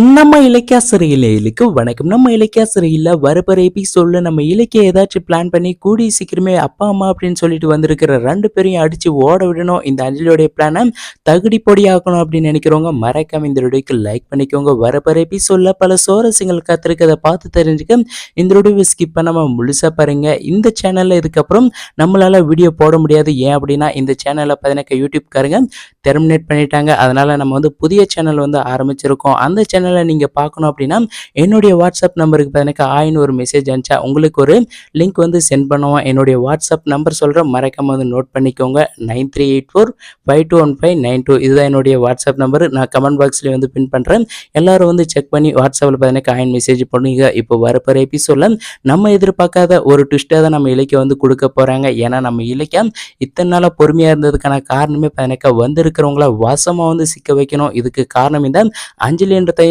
நம்ம இலக்கிய சிறையிலுக்கு வணக்கம். நம்ம இலக்கிய சிறையில் வரப்போற எபிசோட்ல நம்ம இலக்கிய ஏதாச்சும் பிளான் பண்ணி கூடி சீக்கிரமே அப்பா அம்மா அப்படின்னு சொல்லிட்டு வந்திருக்கிற ரெண்டு பேரையும் அடித்து ஓட விடணும். இந்த அஞ்சலியோடைய பிளானை தகுடி பொடி ஆக்கணும் அப்படின்னு நினைக்கிறவங்க மறக்காம இந்த வீடியோக்கு லைக் பண்ணிக்கோங்க. வரப்போற எபிசோடில் பல சோரசியங்கள் காத்திருக்கதை பார்த்து தெரிஞ்சுக்க இந்த வீடியோவை ஸ்கிப் பண்ணாமல் முழுசா பாருங்க. இந்த சேனலில் இதுக்கப்புறம் நம்மளால் வீடியோ போட முடியாது. ஏன் அப்படின்னா இந்த சேனலை பார்த்தீங்கன்னா யூடியூப்காரங்க டெர்மினேட் பண்ணிட்டாங்க. அதனால் நம்ம வந்து புதிய சேனல் வந்து ஆரம்பிச்சிருக்கோம். அந்த சேனல் நீங்கள் பார்க்கணும் அப்படின்னா என்னுடைய வாட்ஸ்அப் நம்பருக்கு எனக்கு ஆயின்னு ஒரு மெசேஜ் அனுப்பிச்சா உங்களுக்கு ஒரு லிங்க் வந்து சென்ட் பண்ணுவோம். என்னுடைய வாட்ஸ்அப் நம்பர் சொல்கிறேன் மறக்காம வந்து நோட் பண்ணிக்கோங்க. Nine three eight four five two one five nine two இதுதான் என்னுடைய வாட்ஸ்அப் நம்பர் நான் கமெண்ட் பாக்ஸ்லேயே வந்து பின் பண்ணுறேன் எல்லாரும் வந்து செக் பண்ணி வாட்ஸ்அப்பில் பார்த்தீங்கன்னா ஆயின் மெசேஜ் பண்ணுங்க. இப்போ வரப்போகிற எபிசோடில் நம்ம எதிர்பார்க்காத ஒரு ட்விஸ்ட்டாக தான் நம்ம இலக்கிய வந்து கொடுக்க போகிறாங்க ஏன்னா நம்ம இலக்கியம் இத்தனை நாளாக பொறுமையாக இருந்ததுக்கான காரணமே பார்த்தீங்கன்னா வந்திருக்கிறவங்கள வாசமாக வந்து சிக்க வைக்கணும். இதுக்கு காரணம் இந்த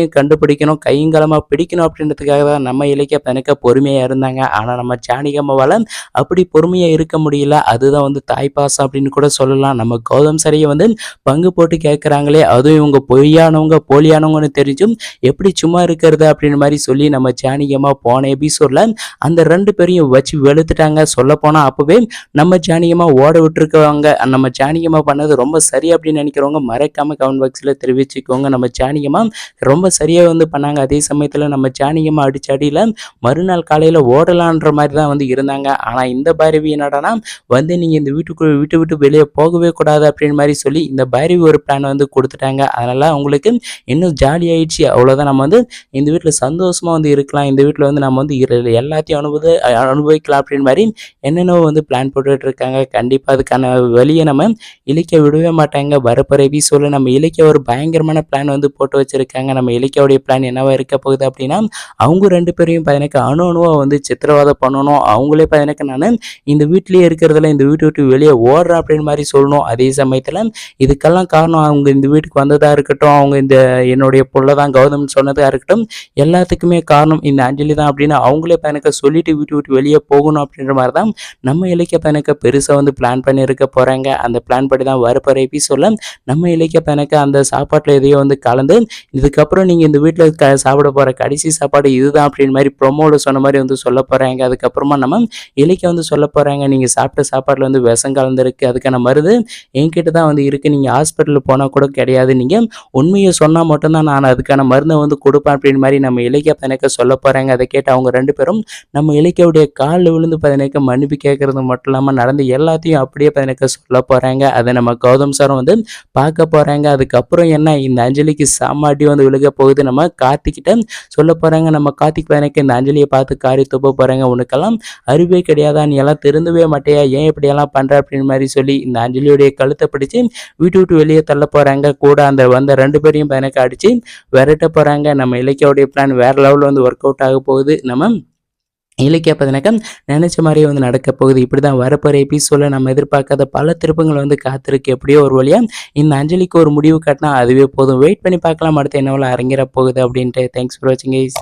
அஞ்சலின்றதையும் கண்டுபிடிக்கணும் கையங்கலமாக பிடிக்கணும் அப்படின்றதுக்காக தான் நம்ம இலக்கிய பார்த்தீங்கன்னா பொறுமையாக இருந்தாங்க. ஆனால் நம்ம ஜானகியம்மாவால் அப்படி பொறுமையாக இருக்க முடியல. அதுதான் வந்து தாய்ப்பாசம் அப்படின்னு கூட சொல்லலாம். நம்ம கௌதம் சரியை வந்து பங்கு போட்டு கேட்குறாங்களே அதுவும் இவங்க பொய்யானவங்க போலியானவங்கன்னு தெரிஞ்சும் எப்படி சும்மா இருக்கிறது அப்படின்னு மாதிரி சொல்லி நம்ம ஜானகியம்மா போன எபிசோடில் அந்த ரெண்டு பேரையும் வச்சு வெளுத்துட்டாங்க. சொல்ல போனால் அப்போவே நம்ம ஜானகியம்மா ஓட விட்டுருக்கவங்க. நம்ம ஜானகியம்மா பண்ணது ரொம்ப சரி அப்படின்னு நினைக்கிறவங்க மறக்காம கமெண்ட் பாக்ஸில் தெரிவிச்சுக்கோங்க. நம்ம ஜானகியம்மா ரொம்ப சரியாக வந்து பண்ணாங்க. அதே சமயத்தில் நம்ம ஜானகியம்மா அடிச்ச அடியில் மறுநாள் காலையில் ஓடலான்ற மாதிரி தான் வந்து இருந்தாங்க. ஆனால் இந்த பைரவி என்னடானா வந்து நீங்கள் இந்த வீட்டுக்குள்ள வீட்டு விட்டு வெளியே போகவே கூடாது அப்படின்னு மாதிரி சொல்லி இந்த பைரவி ஒரு பிளான் வந்து கொடுத்துட்டாங்க. அதனால் அவங்களுக்கு இன்னும் ஜாலி ஆயிடுச்சு. அவ்வளோதான் நம்ம வந்து இந்த வீட்டில் சந்தோஷமாக வந்து இருக்கலாம். இந்த வீட்டில் வந்து நம்ம வந்து எல்லாத்தையும் அனுபவ அனுபவிக்கலாம் அப்படின் மாதிரி என்னென்னவோ வந்து பிளான் போட்டுட்டு இருக்காங்க. கண்டிப்பாக அதுக்கான வழியை நம்ம இலக்கிய விடவே மாட்டாங்க. வரப்போகிற எபிசோடில் நம்ம இலக்கிய ஒரு பயங்கரமான பிளான் வந்து போட்டு வச்சுருக்காங்க. நம்ம இலக்கியாவுடைய பிளான் என்னவா இருக்க போகுது அப்படின்னா அவங்க ரெண்டு பேரையும் பதினக்கு அணு அணுவாக வந்து சித்திரவதை பண்ணணும். அவங்களே பதினக்கு நான் இந்த வீட்லேயே இருக்கிறதுல இந்த வீட்டை விட்டு வெளியே ஓடுறேன் அப்படின்னு மாதிரி சொல்லணும். அதே சமயத்தில் இதுக்கெல்லாம் காரணம் அவங்க இந்த வீட்டுக்கு வந்ததாக இருக்கட்டும் அவங்க இந்த என்னுடைய புள்ள தான் கௌதம் சொன்னதாக இருக்கட்டும் எல்லாத்துக்குமே காரணம் இந்த அஞ்சலி தான் அப்படின்னு அவங்களே பதினக்க சொல்லிட்டு வீட்டு விட்டு வெளியே போகணும் அப்படின்ற மாதிரி தான் நம்ம இலக்கிய பதினக்க பெருசாக வந்து பிளான் பண்ணியிருக்க போகிறாங்க அந்த பிளான் படி தான் வரப்போகிற எபிசோடில் நம்ம இலக்கிய பதினக்க அந்த சாப்பாட்டில் எதையோ வந்து கலந்து இதுக்கப்புறம் நீங்கள் இந்த வீட்டில் க சாப்பிட போகிற கடைசி சாப்பாடு இதுதான் அப்படின்னு மாதிரி ப்ரொமோவில் சொன்ன மாதிரி வந்து சொல்ல போகிறாங்க அதுக்கப்புறமா நம்ம இலைக்கு வந்து சொல்ல போகிறாங்க நீங்கள் சாப்பிட்ட சாப்பாட்டில் வந்து விஷம் கலந்துருக்கு. அதுக்கான மருந்து என்கிட்ட தான் வந்து இருக்குது நீங்கள் ஹாஸ்பிட்டலில் போனால் கூட கிடையாது. நீங்கள் உண்மையை சொன்னால் மட்டும்தான் நான் அதுக்கான மருந்தை வந்து கொடுப்பேன் அப்படின்னு மாதிரி நம்ம இலக்கிய பதினக்க சொல்ல போகிறாங்க அதை கேட்டு அவங்க ரெண்டு பேரும் நம்ம இலக்கியவுடைய காலில் விழுந்து பதினக்க மன்னிப்பு கேட்குறது மட்டும் இல்லாமல் நடந்து எல்லாத்தையும் அப்படியே பதினக்க சொல்ல போகிறாங்க அதை நம்ம கௌதம் சாரும் வந்து பார்க்க போகிறாங்க அதுக்கப்புறம் என்ன? இந்த அஞ்சலிக்கு சாமாட்டி வந்து விழுக போகுது. நம்ம கார்த்திக்கிட்ட சொல்ல போகிறாங்க நம்ம கார்த்திக் பையனுக்கு இந்த அஞ்சலியை பார்த்து காரி துப்ப போகிறாங்க உனக்கெல்லாம் அறிவே கிடையாதா? நீ எல்லாம் திருந்தவே மாட்டேயா? ஏன் இப்படியெல்லாம் பண்ணுற அப்படின்னு மாதிரி சொல்லி இந்த அஞ்சலியுடைய கழுத்தை பிடிச்சி வீட்டு விட்டு வெளியே தள்ள போகிறாங்க கூட அந்த வந்த ரெண்டு பேரையும் பையனுக்கு அடித்து விரட்ட போகிறாங்க நம்ம இலக்கியோடைய பிளான் வேறு லெவலில் வந்து ஒர்க் அவுட் ஆக போகுது. நம்ம இலக்கிய பார்த்தீங்கன்னாக்கா நினச்ச மாதிரியே வந்து நடக்க போகுது. இப்படி தான் வரப்போகிற எபிசோடில் நம்ம எதிர்பார்க்காத பல திருப்பங்கள் வந்து காத்திருக்கு. எப்படியோ ஒரு வழியாக இந்த அஞ்சலிக்கு ஒரு முடிவு காட்டினா அதுவே போதும். வெயிட் பண்ணி பார்க்கலாம். அடுத்து என்னவெல்லாம் அரங்கிற போகுது அப்படின்ட்டு. தேங்க்ஸ் ஃபார் வாட்சிங் கைஸ்